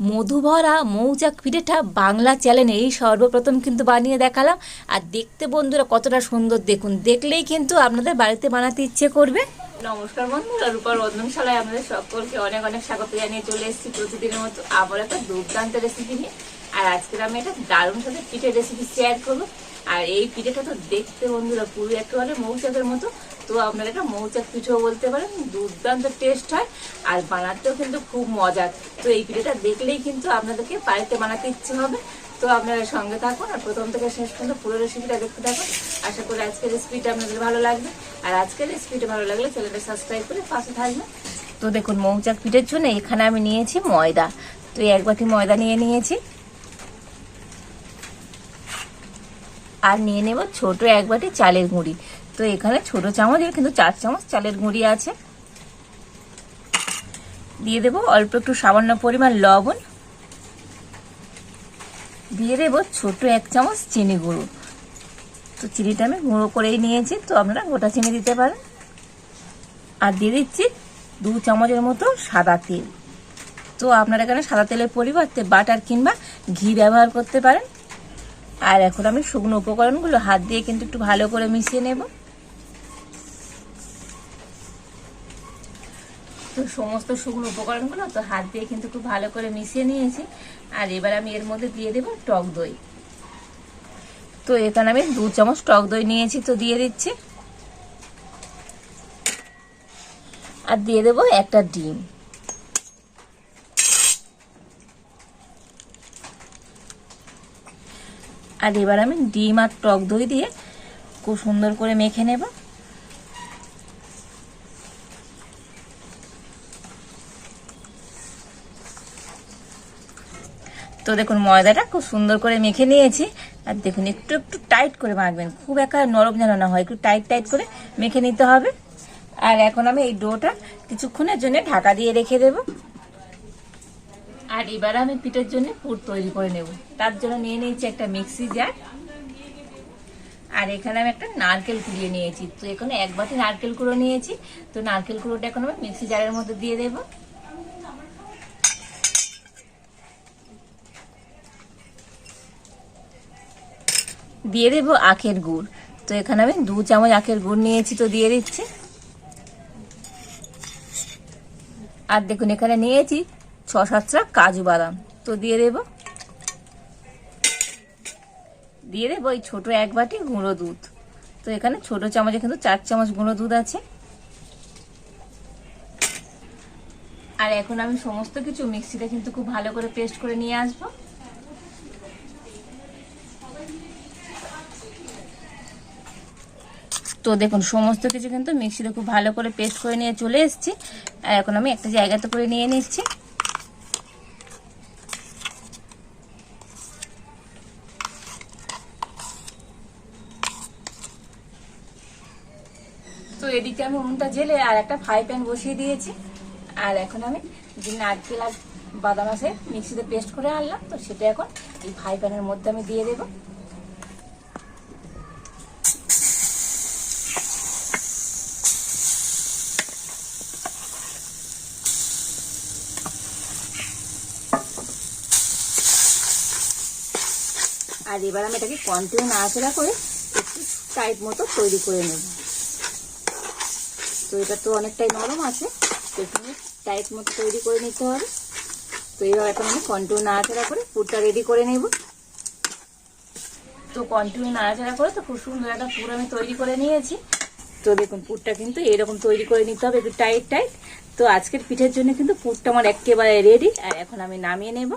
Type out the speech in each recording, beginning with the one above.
মধুভরা মৌচাক পিঠেটা বাংলা চ্যানেলে এই সর্বপ্রথম কিন্তু বানিয়ে দেখালাম। আর দেখতে বন্ধুরা কতটা সুন্দর দেখুন। দেখলেই কিন্তু আপনাদের বাড়িতে বানাতে ইচ্ছে করবে। নমস্কার বন্ধুরা রূপার রন্ধনশালায় আমাদের সকলকে অনেক অনেক স্বাগত জানিয়ে চলে এসেছি প্রতিদিনের মতো আবার একটা দুর্দান্ত রেসিপি নিয়ে। আর আজকে আমি একটা দারুণ সাথে পিঠের রেসিপি শেয়ার করব। আর এই পিঠেটা তো দেখতে বন্ধুরা পুরো একেবারে মৌচাকের মতো। তো আপনারা এটা মৌচাক পিঠেও বলতে পারেন, দুর্দান্ত টেস্ট হয়। আর বানাতেও কিন্তু খুব মজার। তো এই পিঠেটা দেখলেই কিন্তু আপনাদেরকে বাড়িতে বানাতে ইচ্ছে হবে। তো আপনারা সঙ্গে থাকুন আর প্রথম থেকে শেষ পর্যন্ত পুরো রেসিপিটা দেখতে থাকুন। আশা করি আজকের রেসিপিটা আপনাদের ভালো লাগবে। আর আজকের রেসিপিটা ভালো লাগলে চ্যানেলটা সাবস্ক্রাইব করে পাশে থাকবেন। তো দেখুন, মৌচাক পিঠের জন্য এখানে আমি নিয়েছি ময়দা। তো এক বাটি ময়দা নিয়ে নিয়েছি। আর নিয়ে নেব ছোট এক বাটি চালের গুঁড়ি। তো এখানে ছোট চামচের কিন্তু চার চামচ চালের গুঁড়ি আছে। দিয়ে দেব। অল্প একটু সামান্য পরিমাণ লবণ। দিয়ে দেব ছোট এক চামচ চিনি গুঁড়ো। তো চিনিটা আমি গুঁড়ো করেই নিয়েছি, তো আপনারা গোটা চিনি দিতে পারেন। আর দিয়ে দিচ্ছি দু চামচের মতো সাদা তেল। তো আপনারা এখানে সাদা তেলের পরিবর্তে বাটার কিংবা ঘি ব্যবহার করতে পারেন। আর এখন আমি শুকনো উপকরণগুলো হাত দিয়ে কিন্তু একটু ভালো করে মিশিয়ে নেব। তো সমস্ত শুকনো উপকরণগুলো তো হাত দিয়ে কিন্তু খুব ভালো করে মিশিয়ে নিয়েছি। আর এবার আমি এর মধ্যে দিয়ে দেব টক দই। তো এখানে আমি দু চামচ টক দই নিয়েছি তো দিয়ে দিচ্ছি। আর দিয়ে দেব একটা ডিম। আর এবার আমি ডিম আর টক দই দিয়ে খুব সুন্দর করে মেখে নেব। তো দেখুন, ময়দাটা খুব সুন্দর করে মেখে নিয়েছি। আর দেখুন, একটু একটু টাইট করে মাখবেন। খুব একা নরম যেন না হয়, একটু টাইট টাইট করে মেখে নিতে হবে। আর এখন আমি এই ডোটা কিছুক্ষণের জন্য ঢাকা দিয়ে রেখে দেবো। আর এবার আমি পিঠের জন্য পুর তৈরি করে নেব। তার জন্য নিয়ে নিয়েছি একটা মিক্সি জার। আর এখানে আমি একটা নারকেল কুড়িয়ে নিয়েছি। তো এখানে এক বাটি নারকেল কুড়ো নিয়েছি। তো নারকেল কুড়োটা এখন আমি মিক্সি জারের মধ্যে দিয়ে দেব। দিয়ে দেব আখের গুড়। তো এখানে আমি দু চামচ আখের গুড় নিয়েছি, তো দিয়ে দিচ্ছি। আর দেখুন, এখানে নিয়েছি ছ সাতটা কাজু বাদাম। তো দিয়ে দেব। দিয়ে দেবো ওই ছোটো এক বাটি গুঁড়ো দুধ। তো এখানে ছোট চামচে কিন্তু চার চামচ গুঁড়ো দুধ আছে। আর এখন আমি সমস্ত কিছু মিক্সিতে কিন্তু খুব ভালো করে পেস্ট করে নিয়ে আসব। তো দেখুন, সমস্ত কিছু কিন্তু মিক্সিতে খুব ভালো করে পেস্ট করে নিয়ে চলে এসেছি। আর এখন আমি একটা জায়গাতে করে নিয়ে নিচ্ছি। তো এদিকে আমি উনুনটা জেলে আর একটা ফ্রাই প্যান বসিয়ে দিয়েছি। আর এখন আমি যে নারকেল আর বাদাম আছে, মিক্সিতে পেস্ট করে আনলাম। তো সেটা এখন এই ফ্রাই প্যানের মধ্যে আমি দিয়ে দেবো। আর এবার আমি এটাকে কন্টিনিউ নাড়াচাড়া করে একটু টাইট মতো তৈরি করে নেব। তো এটা তো অনেকটাই নরম আছে, তো টাইট মতো তৈরি করে নিতে হবে। তো এবার এখন আমি কন্টিনিউ নাড়াচাড়া করে পুরটা রেডি করে নেব। তো কন্টিনিউ নাড়াচাড়া করে তো খুব সুন্দর একটা পুর আমি তৈরি করে নিয়েছি। তো দেখুন, পুরটা কিন্তু এরকম তৈরি করে নিতে হবে, একটু টাইট টাইট তো আজকের পিঠের জন্য কিন্তু পুরটা আমার একেবারে রেডি আর এখন আমি নামিয়ে নেব।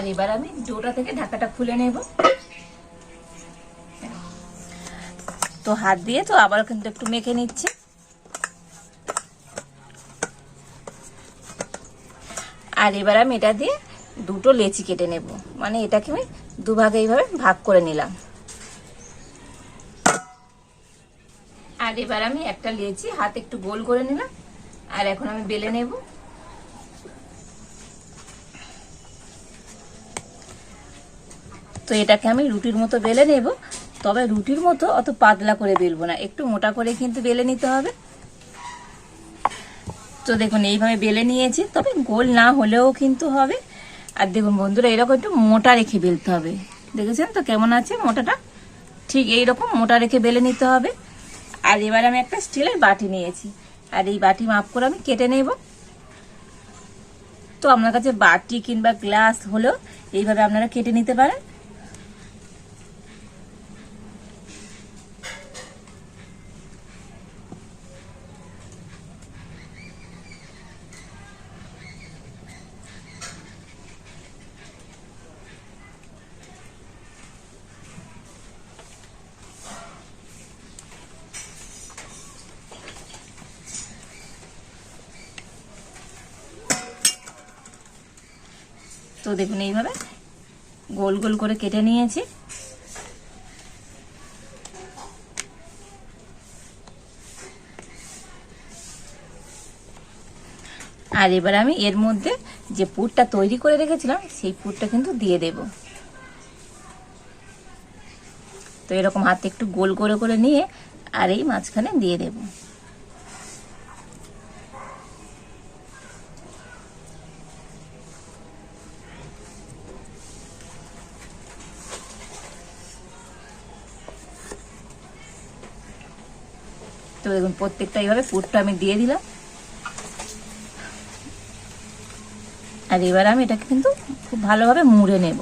আর এবার আমি ডোটা থেকে ঢাকাটা খুলে নেব। তো হাত দিয়ে তো আবার কিন্তু একটু মেখে নিচ্ছি। আর এবার আমি এটা দিয়ে দুটো লেচি কেটে নেব। মানে এটাকে আমি দুভাগে এইভাবে ভাগ করে নিলাম। আর এবার আমি একটা লেচি হাতে একটু গোল করে নিলাম। আর এখন আমি বেলে নেব। তো এটাকে আমি রুটির মতো বেলে নেব। তবে রুটির মতো অত পাতলা করে বেলবো না। একটু মোটা করে কিন্তু বেলে নিতে হবে। তো দেখুন, এইভাবে বেলে নিয়েছি। তবে গোল না হলেও কিন্তু হবে। আর দেখুন বন্ধুরা, এরকম একটু মোটা রেখে বেলতে হবে। দেখেছেন তো কেমন আছে মোটাটা? ঠিক এইরকম মোটা রেখে বেলে নিতে হবে। আর এবার আমি একটা স্টিলের বাটি নিয়েছি। আর এই বাটি মাপ করে আমি কেটে নেব। তো আপনার কাছে বাটি কিংবা গ্লাস হলেও এইভাবে আপনারা কেটে নিতে পারেন। তো দেখুন এইভাবে গোল গোল করে কেটে নিয়েছি। আর এবার আমি এর মধ্যে যে পুরটা তৈরি করে রেখেছিলাম, সেই পুরটা কিন্তু দিয়ে দেব। তো এরকম হাতে একটু গোল করে করে নিয়ে আর এই মাঝখানে দিয়ে দেবো। তো দেখুন প্রত্যেকটা এইভাবে পুরটা আমি দিয়ে দিলাম আর এবার আমি এটাকে কিন্তু খুব ভালোভাবে মুড়ে নেব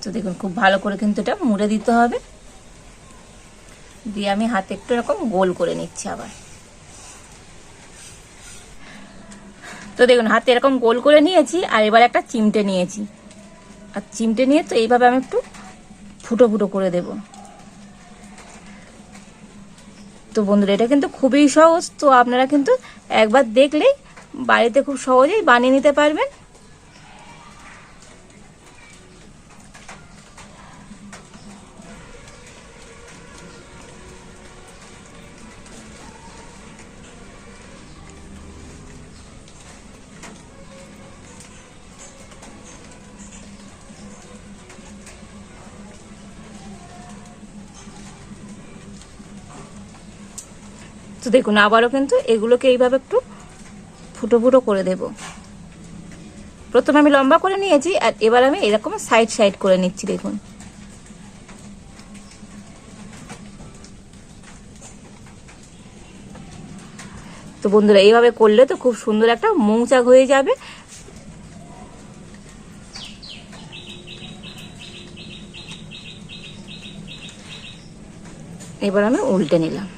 তো দেখুন খুব ভালো করে কিন্তু এটা মুড়ে দিতে হবে দিয়ে আমি হাতে একটু এরকম গোল করে নিচ্ছি আবার তো দেখুন, হাতে এরকম গোল করে নিয়েছি আর এবার একটা চিমটে নিয়েছি। আর চিমটে নিয়ে তো এইভাবে আমি একটু ফুটো ফুটো করে দেব। তো বন্ধুরা, এটা কিন্তু খুবই সহজ। তো আপনারা কিন্তু একবার দেখলেই বাড়িতে খুব সহজেই বানিয়ে নিতে পারবেন। তো দেখুন, আবারও কিন্তু এগুলোকে এইভাবে একটু ফুটো ফুটো করে দেব। প্রথমে আমি লম্বা করে নিয়েছি, আর এবার আমি এরকম সাইড সাইড করে নিচ্ছি, দেখুন। তো বন্ধুরা, এইভাবে করলে তো খুব সুন্দর একটা মৌচাক হয়ে যাবে। এবার আমি উল্টে নিলাম।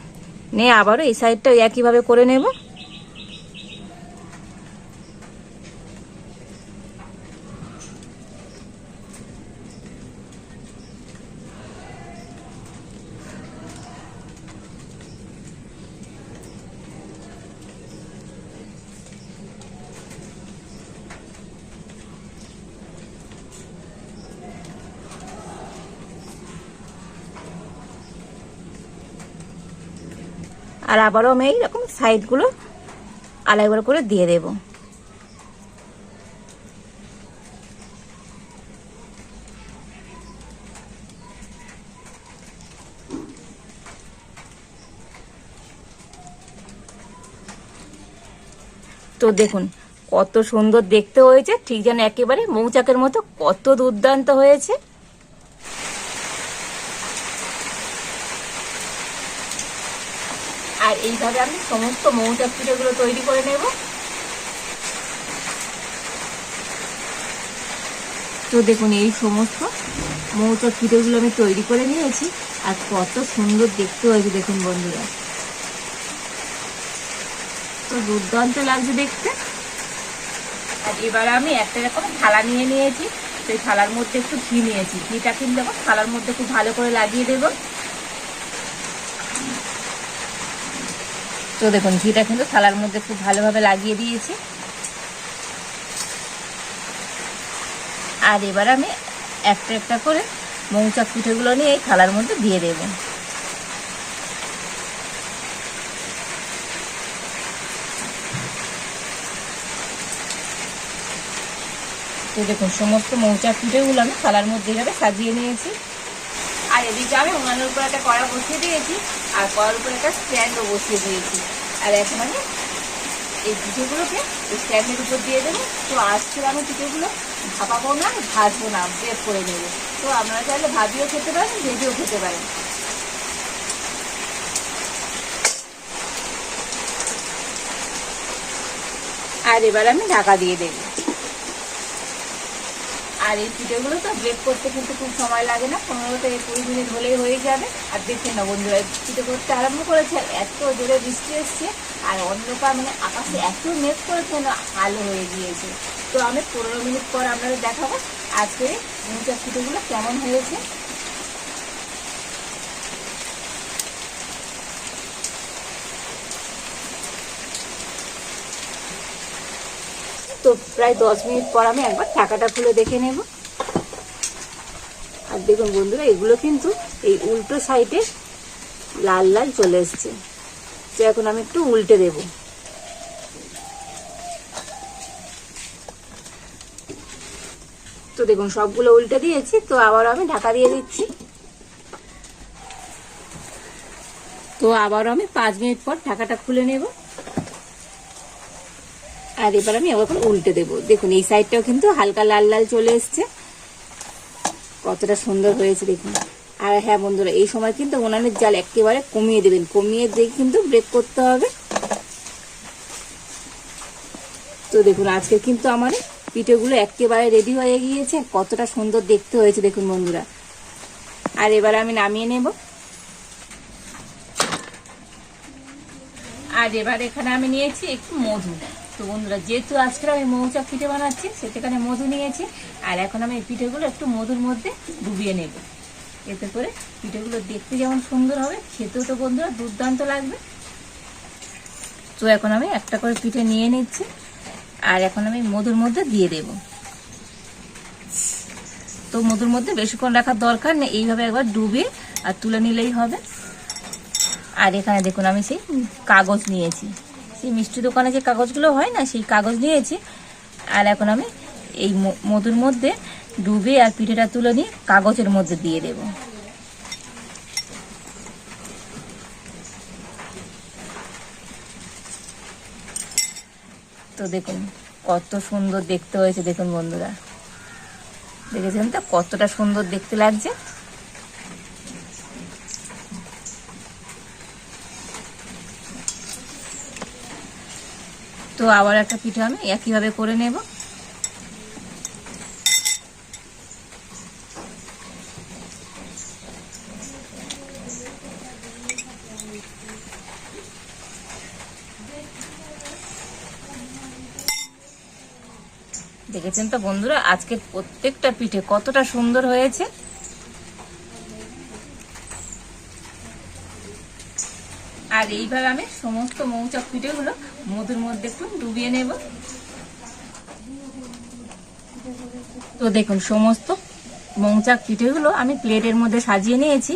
নিয়ে আবারও এই সাইডটা একইভাবে করে নেব। আর আবারও আমি এইরকম সাইডগুলো আলাদা করে দিয়ে দেব। তো দেখুন, কত সুন্দর দেখতে হয়েছে, ঠিক যেন একেবারে মৌচাকের মতো কত দুর্দান্ত হয়েছে। আর এইভাবে আমি সমস্ত মৌচাক পিঠেগুলো তৈরি করে নেব। তো দেখুন, এই সমস্ত মৌচাক পিঠেগুলো আমি তৈরি করে নিয়েছি আর কত সুন্দর দেখতে হয়েছে, দেখুন বন্ধুরা। তো দুর্দান্ত লাগছে দেখতে। আর এবার আমি একটা এরকম থালা নিয়ে নিয়েছি, সেই থালার মধ্যে একটু ঘি নিয়েছি। ঘিটা কিন্তু থালার মধ্যে খুব ভালো করে লাগিয়ে দেবো। তো দেখুন, ঘিটা কিন্তু থালার মধ্যে খুব ভালোভাবে লাগিয়ে দিয়েছি। আর এবার আমি একটা একটা করে মৌচাক পিঠেগুলো নিয়ে এই থালার মধ্যে দিয়ে দেব। তো দেখুন, সমস্ত মৌচাক পিঠেগুলো আমি থালার মধ্যে এভাবে সাজিয়ে নিয়েছি। আর এদিকে আমি উনানের উপর একটা কড়া বসিয়ে দিয়েছি, আর কড়ার উপর একটা স্ট্যান্ডও বসিয়ে দিয়েছি। আর এখন আমি এই পিঠেগুলোকে স্ট্যান্ডের উপর দিয়ে দেবো। তো আজকে আমি পিঠেগুলো ভাপাবো না, ভাজবো না ব্রেক করে নেব। তো আপনারা চাইলে ভাবিও খেতে পারেন, ভেজেও খেতে পারেন। আর এবার আমি ঢাকা দিয়ে দেব। আর এই পিঠেগুলো তো ব্রেক করতে কিন্তু খুব সময় লাগে না। পনেরো থেকে কুড়ি মিনিট হলেই হয়ে যাবে। আর দেখছেন না বন্ধুরা পিঠে করতে আরম্ভ করেছে এত জোরে বৃষ্টি এসছে, আর অন্ধকার মানে আকাশে এত মেঘ করেছে না আলো হয়ে গিয়েছে। তো আমি পনেরো মিনিট পর আপনাদের দেখাবো আজকে মুচার পিঠেগুলো কেমন হয়েছে। তো প্রায় দশ মিনিট পর আমি একবার টাকাটা খুলে দেখে নেব। আর দেখুন বন্ধুরা, এগুলো কিন্তু এই উল্টো সাইডে লাল লাল চলে এসছে। তো এখন আমি একটু উল্টে দেব। তো দেখুন, সবগুলো উল্টে দিয়েছি, তো আবার আমি ঢাকা দিয়ে দিচ্ছি। তো আবার আমি পাঁচ মিনিট পর ঢাকাটা খুলে নেব। আর এবার আমি আবার উল্টে দেবো। দেখুন, এই সাইডটাও কিন্তু হালকা লাল লাল চলে এসছে। কতটা সুন্দর হয়েছে, দেখুন। আর হ্যাঁ বন্ধুরা, এই সময় কিন্তু উনানের জাল একেবারে কমিয়ে দেবেন। কমিয়ে দিয়ে কিন্তু ব্রেক করতে হবে। তো দেখুন, আজকে কিন্তু আমার পিঠেগুলো একেবারে রেডি হয়ে গিয়েছে। কতটা সুন্দর দেখতে হয়েছে, দেখুন বন্ধুরা। আর এবার আমি নামিয়ে নেব। আর এবার এখানে আমি নিয়েছি একটু মধু। তো বন্ধুরা, যেহেতু আজকে আমি মৌচাক পিঠে বানাচ্ছি, সেখানে মধু নিয়েছি, আর এখন আমি পিঠেগুলো একটু মধুর মধ্যে ডুবিয়ে নেব। এতে করে পিঠেগুলো দেখতে যেমন সুন্দর হবে, খেতেও তো বন্ধুরা দুর্দান্ত লাগবে। তো এখন আমি একটা করে পিঠে নিয়ে নিচ্ছি, আর এখন আমি মধুর মধ্যে দিয়ে দেব। তো মধুর মধ্যে বেশিক্ষণ রাখার দরকার নেই, এইভাবে একবার ডুবিয়ে আর তুলে নিলেই হবে। আর এখানে দেখুন, আমি সেই কাগজ নিয়েছি। সেই মিষ্টি দোকানে যে কাগজগুলো হয় না, সেই কাগজ নিয়েছি। আর এখন আমি এই মধুর মধ্যে ডুবে আর পিঠেটা তুলে নিয়ে কাগজের মধ্যে দিয়ে দেব। তো দেখুন, কত সুন্দর দেখতে হয়েছে, দেখুন বন্ধুরা। দেখেছেন তো? কতটা সুন্দর দেখতে লাগছে। তো আবার একটা পিঠে আমি একইভাবে করে নেব। দেখেছেন তো বন্ধুরা, আজকের প্রত্যেকটা পিঠে কতটা সুন্দর হয়েছে। আর এইভাবে আমি সমস্ত মৌচাক পিঠেগুলো মধুর মধ্যে একটু ডুবিয়ে নেব। তো দেখুন, সমস্ত মৌচাক পিঠেগুলো আমি প্লেটের মধ্যে সাজিয়ে নিয়েছি।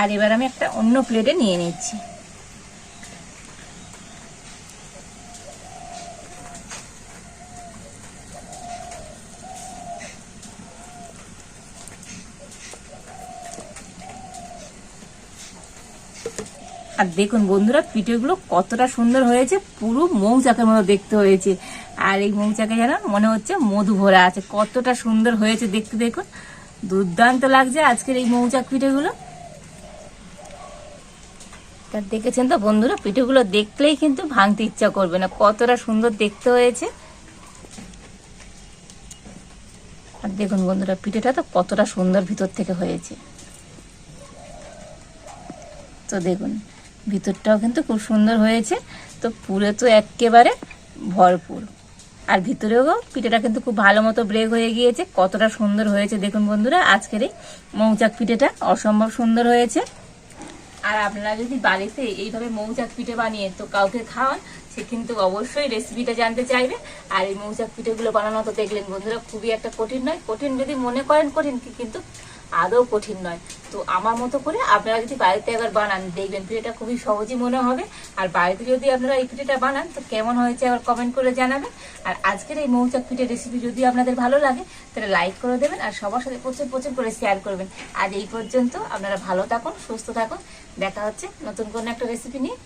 আর এবার আমি একটা অন্য প্লেটে নিয়ে নিচ্ছি। আর দেখুন বন্ধুরা, পিঠেগুলো কতটা সুন্দর হয়েছে, পুরো মৌচাকের মতো দেখতে হয়েছে। আর এই মৌচাকে যেন মনে হচ্ছে মধু ভরা আছে, কতটা সুন্দর হয়েছে দেখতে দেখুন। দুর্দান্ত লাগছে আজকের এই মৌচাক পিঠেগুলো। তা দেখেছেন তো বন্ধুরা, পিঠেগুলো দেখলেই কিন্তু ভাঙতে ইচ্ছা করবে না, কতটা সুন্দর দেখতে হয়েছে। আর দেখুন বন্ধুরা, পিঠেটা তো কতটা সুন্দর ভিতর থেকে হয়েছে। তো দেখুন ভিতরটাও কিন্তু খুব সুন্দর হয়েছে। তো পুরে তো একেবারে ভরপুর। আর ভিতরেও পিঠেটা কিন্তু খুব ভালো মতো ব্রেক হয়ে গিয়েছে। কতটা সুন্দর হয়েছে দেখুন বন্ধুরা, আজকের এই মৌচাক পিঠেটা অসম্ভব সুন্দর হয়েছে। আর আপনারা যদি বাড়িতে এইভাবে মৌচাক পিঠে বানিয়ে তো কাউকে খাওয়ান সে কিন্তু অবশ্যই রেসিপিটা জানতে চাইবে। আর এই মৌচাক পিঠেগুলো বানানো তো দেখলেন বন্ধুরা, খুবই একটা কঠিন নয়। কঠিন যদি মনে করেন, কঠিন কিন্তু আদৌ কঠিন নয়। তো আমার মতো করে আপনারা যদি বাড়িতে একবার বানান, দেখবেন পিঠেটা খুবই সহজই মনে হবে। আর বাড়িতে যদি আপনারা এই পিঠেটা বানান, তো কেমন হয়েছে আবার কমেন্ট করে জানাবেন। আর আজকের এই মৌচাক পিঠের রেসিপি যদি আপনাদের ভালো লাগে, তাহলে লাইক করে দেবেন আর সবার সাথে প্রচুর প্রচুর করে শেয়ার করবেন। আজ এই পর্যন্ত আপনারা ভালো থাকুন, সুস্থ থাকুন। দেখা হচ্ছে নতুন কোনো একটা রেসিপি নিয়ে।